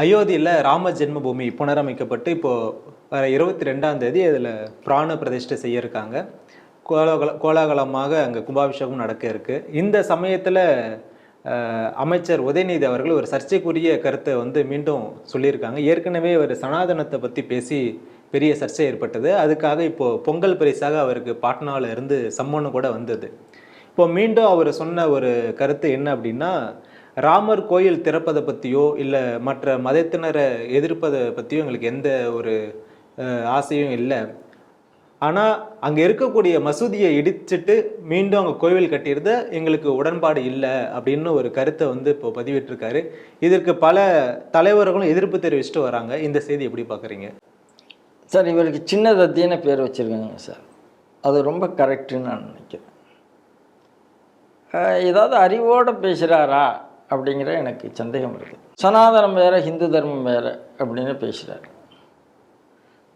அயோத்தியில் ராம ஜென்மபூமி புனரமைக்கப்பட்டு இப்போது வர இருபத்தி ரெண்டாம் தேதி அதில் பிராண பிரதிஷ்டை செய்ய இருக்காங்க. கோலாகல கோலாகலமாக அங்கே கும்பாபிஷேகம் நடக்க இருக்குது இந்த சமயத்தில் அமைச்சர் உதயநிதி அவர்கள் ஒரு சர்ச்சைக்குரிய கருத்தை வந்து மீண்டும் சொல்லியிருக்காங்க. ஏற்கனவே ஒரு சனாதனத்தை பற்றி பேசி பெரிய சர்ச்சை ஏற்பட்டது. அதுக்காக இப்போது பொங்கல் பரிசாக அவருக்கு பாட்னாவில் இருந்து சம்மனு கூட வந்தது. இப்போ மீண்டும் அவர் சொன்ன ஒரு கருத்து என்ன அப்படின்னா ராமர் கோயில் திறப்பதை பற்றியோ இல்லை மற்ற மதத்தினரை எதிர்ப்பதை பற்றியோ எங்களுக்கு எந்த ஒரு ஆசையும் இல்லை. ஆனால் அங்கே இருக்கக்கூடிய மசூதியை இடிச்சிட்டு மீண்டும் அங்கே கோவில் கட்டியிருந்த எங்களுக்கு உடன்பாடு இல்லை அப்படின்னு ஒரு கருத்தை வந்து இப்போ பதிவிட்டிருக்காரு. இதற்கு பல தலைவர்களும் எதிர்ப்பு தெரிவிச்சுட்டு வராங்க. இந்த செய்தி எப்படி பார்க்குறீங்க? சார் இவருக்கு சின்ன தத்தின்னு பேர் வச்சுருக்காங்க சார். அது ரொம்ப கரெக்டுன்னு நான் நினைக்கிறேன். ஏதாவது அறிவோடு பேசுகிறாரா அப்படிங்கிற எனக்கு சந்தேகம் இருக்குது சனாதனம் வேறு ஹிந்து தர்மம் வேறு அப்படின்னு பேசுகிறார்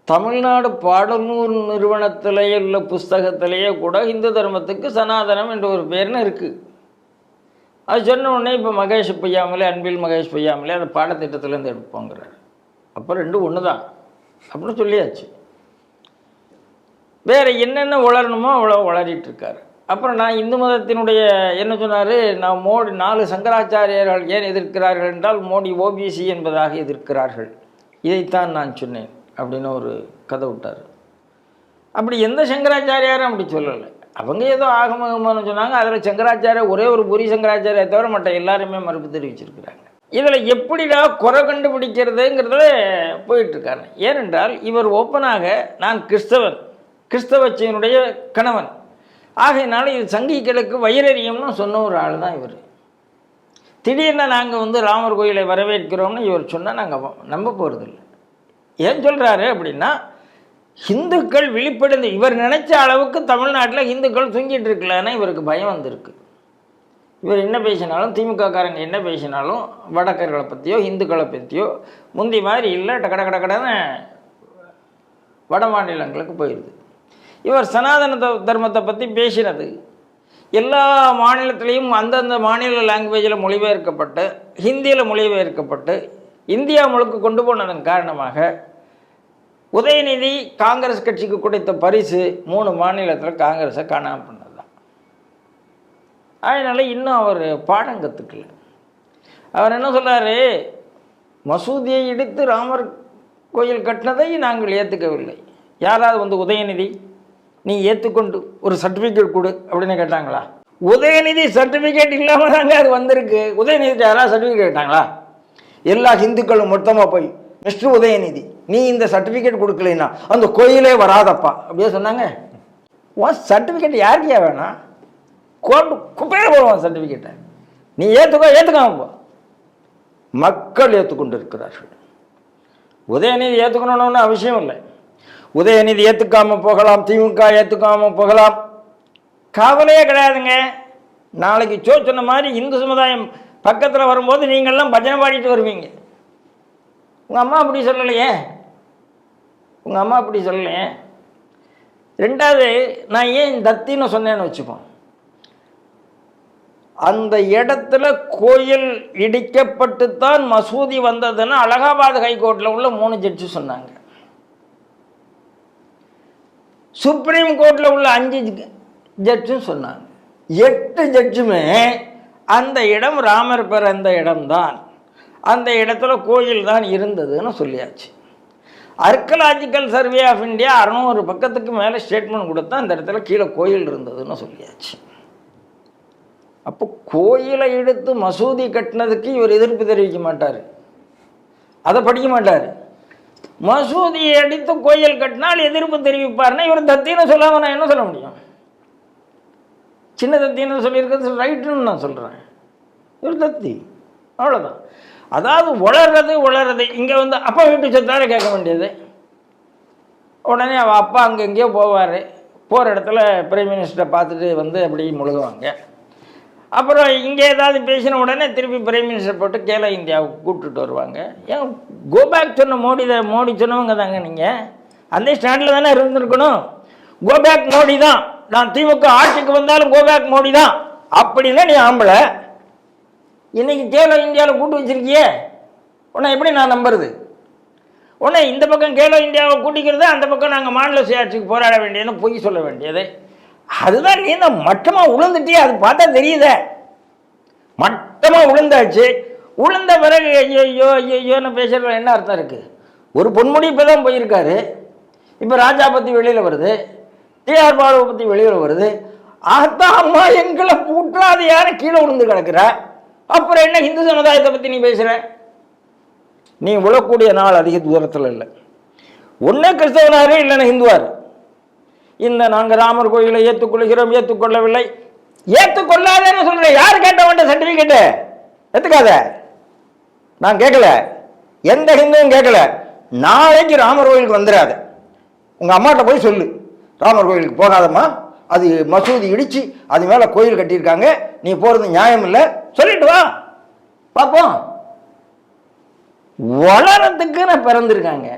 தமிழ்நாடு பாடநூல் நிறுவனத்திலேயே உள்ள புஸ்தகத்திலேயே கூட இந்து தர்மத்துக்கு சனாதனம் என்ற ஒரு பேர்னு இருக்குது அது சொன்ன உடனே இப்போ மகேஷ் பொய்யாமலே அன்பில் மகேஷ் பொய்யாமலே அந்த பாடத்திட்டத்துலேருந்து எடுப்போங்கிறார். அப்போ ரெண்டும் ஒன்று தான் அப்படின்னு சொல்லியாச்சு. வேறு என்னென்ன உளரணுமோ அவ்வளோ வளரிட்டுருக்காரு அப்புறம் நான் இந்து மதத்தினுடைய என்ன சொன்னார்? நான் மோடி நாலு சங்கராச்சாரியர்கள் ஏன் எதிர்க்கிறார்கள் என்றால் மோடி ஓபிசி என்பதாக எதிர்க்கிறார்கள். இதைத்தான் நான் சொன்னேன் அப்படின்னு ஒரு கதை விட்டார். அப்படி எந்த சங்கராச்சாரியாரும் அப்படி சொல்லலை. அவங்க ஏதோ ஆகமகமானு சொன்னாங்க. அதில் சங்கராச்சாரிய ஒரே ஒரு புரி சங்கராச்சாரியை தவிர மற்ற எல்லாருமே மறுப்பு தெரிவிச்சிருக்கிறாங்க. இதில் எப்படிடா குறை கண்டுபிடிக்கிறதுங்கிறதுல போயிட்டுருக்காரு ஏனென்றால் இவர் ஓப்பனாக நான் கிறிஸ்தவன் கிறிஸ்தவச்சியனுடைய கணவன். ஆகையினால இது சங்கிகளுக்கு வைரரியம்னு சொன்ன ஒரு ஆள் தான் இவர். திடீர்னு நாங்கள் வந்து ராமர் கோயிலை வரவேற்கிறோம்னு இவர் சொன்னால் நாங்கள் நம்ப போகிறதில்ல ஏன் சொல்கிறாரு அப்படின்னா ஹிந்துக்கள் விழிப்படைந்து இவர் நினைச்ச அளவுக்கு தமிழ்நாட்டில் ஹிந்துக்கள் தூங்கிட்டு இருக்கலன்னா இவருக்கு பயம் வந்திருக்கு. இவர் என்ன பேசினாலும் திமுக காரங்க என்ன பேசினாலும் வடக்கர்களை பற்றியோ ஹிந்துக்களை பற்றியோ முந்தி மாதிரி இல்லை டக்கட கட கடன்னு வட மாநிலங்களுக்கு போயிடுது இவர் சனாதன தர்மத்தை பற்றி பேசினது. எல்லா மாநிலத்திலையும் அந்தந்த மாநில லாங்குவேஜில் மொழிபெயர்க்கப்பட்டு ஹிந்தியில் மொழிபெயர்க்கப்பட்டு இந்தியா முழுக்க கொண்டு போனதன் காரணமாக உதயநிதி காங்கிரஸ் கட்சிக்கு கொடுத்த பரிசு மூணு மாநிலத்தில் காங்கிரஸை காணாமல் பண்ணது தான் அதனால் இன்னும் அவர் பாடம் கற்றுக்கல அவர் என்ன சொல்கிறாரு மசூதியை இடித்து ராமர் கோயில் கட்டினதை நாங்கள் ஏற்றுக்கவில்லை யாராவது வந்து உதயநிதி நீ ஏற்றுக்கொண்டு ஒரு சர்டிஃபிகேட் கொடு அப்படின்னு கேட்டாங்களா? உதயநிதி சர்டிஃபிகேட் இல்லாமல் தாங்க அது வந்திருக்கு. உதயநிதி யாராவது சர்டிஃபிகேட் கேட்டாங்களா? எல்லா ஹிந்துக்களும் மொத்தமாக போய் மிஸ்டர் உதயநிதி நீ இந்த சர்டிஃபிகேட் கொடுக்கலைன்னா அந்த கோயிலே வராதப்பா. அப்படியே சொன்னாங்க. உன் சர்டிஃபிகேட் யாருக்கையா வேணாம் கோர்ட்டு குப்பையில் போடுவான் சர்டிஃபிகேட்டை நீ ஏற்றுக்கோ ஏற்றுக்காம போ. மக்கள் ஏற்றுக்கொண்டு இருக்கிறார்கள் உதயநிதி ஏற்றுக்கணும்னு அவசியம் இல்லை. உதயநிதி ஏற்றுக்காம போகலாம் திமுக ஏற்றுக்காம போகலாம். கவலையே கிடையாதுங்க. நாளைக்கு சோ சொன்ன மாதிரி இந்து சமுதாயம் பக்கத்தில் வரும்போது நீங்கள்லாம் பஜனை பாடிட்டு வருவீங்க. உங்கள் அம்மா அப்படி சொல்லலையே. உங்கள் அம்மா அப்படி சொல்லலையே. ரெண்டாவது நான் ஏன் தத்தின்னு சொன்னேன்னு வச்சுப்போம். அந்த இடத்துல கோயில் இடிக்கப்பட்டு தான் மசூதி வந்ததுன்னு அலகாபாத் ஹைகோர்ட்டில் உள்ள மூணு ஜட்ஜு சொன்னாங்க. சுப்ரீம் கோர்ட்டில் உள்ள அஞ்சு ஜட்ஜும் சொன்னாங்க. எட்டு ஜட்ஜுமே அந்த இடம் ராமர் பிறந்த இடம்தான். அந்த இடத்துல கோயில் தான் இருந்ததுன்னு சொல்லியாச்சு. அர்க்கலாஜிக்கல் சர்வே ஆஃப் இந்தியா அறநூறு பக்கத்துக்கு மேலே ஸ்டேட்மெண்ட் கொடுத்தா அந்த இடத்துல கீழே கோயில் இருந்ததுன்னு சொல்லியாச்சு. அப்போ கோயிலை எடுத்து மசூதி கட்டினதுக்கு இவர் எதிர்ப்பு தெரிவிக்க மாட்டார். அதை படிக்க மாட்டார். மசூதியை அடித்து கோயில் கட்டினால் எதிர்ப்பு தெரிவிப்பார்னா இவர் தத்தின்னு சொல்லாமல் நான் என்ன சொல்ல முடியும்? சின்ன தத்தின்னு சொல்லியிருக்கிறது ரைட்டுன்னு நான் சொல்கிறேன் இவர் தத்தி. அவ்வளோதான் அதாவது உளறது உளறது இங்கே வந்து அப்பா வீட்டு சொத்தார கேட்க வேண்டியது. உடனே அவள் அப்பா அங்கே எங்கேயோ போவார். போகிற இடத்துல பிரைம் மினிஸ்டரை பார்த்துட்டு வந்து அப்படி முழுகுவாங்க. அப்புறம் இங்கே ஏதாவது பேசின உடனே திருப்பி பிரைம் மினிஸ்டர் போட்டு கேலோ இந்தியாவுக்கு கூப்பிட்டுட்டு வருவாங்க. ஏன் கோபேக் சொன்ன மோடி தான் மோடி சொன்னவங்க தாங்க நீங்கள் அந்த ஸ்டாண்டில் தானே இருந்திருக்கணும். கோபேக் மோடி தான். நான் திமுக ஆட்சிக்கு வந்தாலும் கோபேக் மோடி தான். அப்படின்னா நீ ஆம்பளை. இன்னைக்கு கேலோ இந்தியாவில் கூட்டு வச்சிருக்கியே. உன்னை எப்படி நான் நம்புறது? உடனே இந்த பக்கம் கேலோ இந்தியாவை கூட்டிக்கிறது அந்த பக்கம் நாங்கள் மாநில சுயாட்சிக்கு போராட வேண்டியதுன்னு பொய் சொல்ல வேண்டியது. அதுதான் நீ இந்த மட்டமாக உளுந்துட்டியே? அது பார்த்தா தெரியுதே. மட்டமாக உளுந்தாச்சு. உளுந்த பிறகு ஐயோ ஐயோ ஐயோன்னு பேசுறது என்ன அர்த்தம் இருக்குது ஒரு பொன்முடி இப்போ தான் போயிருக்காரு. இப்போ ராஜா பற்றி வெளியில் வருது. டிஆர் பாலுவை பற்றி வெளியில் வருது. ஆத்தா அம்மா எங்களை பூட்டாது யாரும் கீழே விழுந்து கிடக்குற? அப்புறம் என்ன இந்து சமுதாயத்தை பற்றி நீ பேசுகிற நீ விழக்கூடிய நாள் அதிக தூரத்தில் இல்லை. ஒன்று கிறிஸ்தவனாரு இல்லைன்னா ஹிந்துவார். இந்த நாங்கள் ராமர் கோயிலை ஏற்றுக்கொள்கிறோம் ஏற்றுக்கொள்ளவில்லை. ஏற்றுக்கொள்ளாதேன்னு சொல்கிறேன் யார் கேட்டவன்ட்ட சர்டிஃபிகேட்டு ஏற்றுக்காத நான் கேட்கல. எந்த ஹிந்துவும் கேட்கல. நாளைக்கு ராமர் கோயிலுக்கு வந்துடாத. உங்கள் அம்மாட்ட போய் சொல்லு. ராமர் கோயிலுக்கு போகாதம்மா. அது மசூதி இடித்து அது மேலே கோயில் கட்டியிருக்காங்க. நீ போகிறது நியாயம் இல்லை. சொல்லிட்டு வா. பார்ப்போம். வளரத்துக்குன்னு பிறந்திருக்காங்க.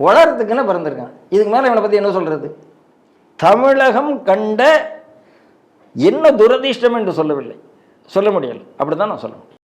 வளரத்துக்குன்னு பிறந்திருக்காங்க. இதுக்கு மேலே இவனை பற்றி என்ன சொல்கிறது தமிழகம் கண்ட என்ன துரதிர்ஷ்டம் என்று சொல்லவில்லை. சொல்ல முடியல. அப்படி தான் நான் சொல்ல முடியும்.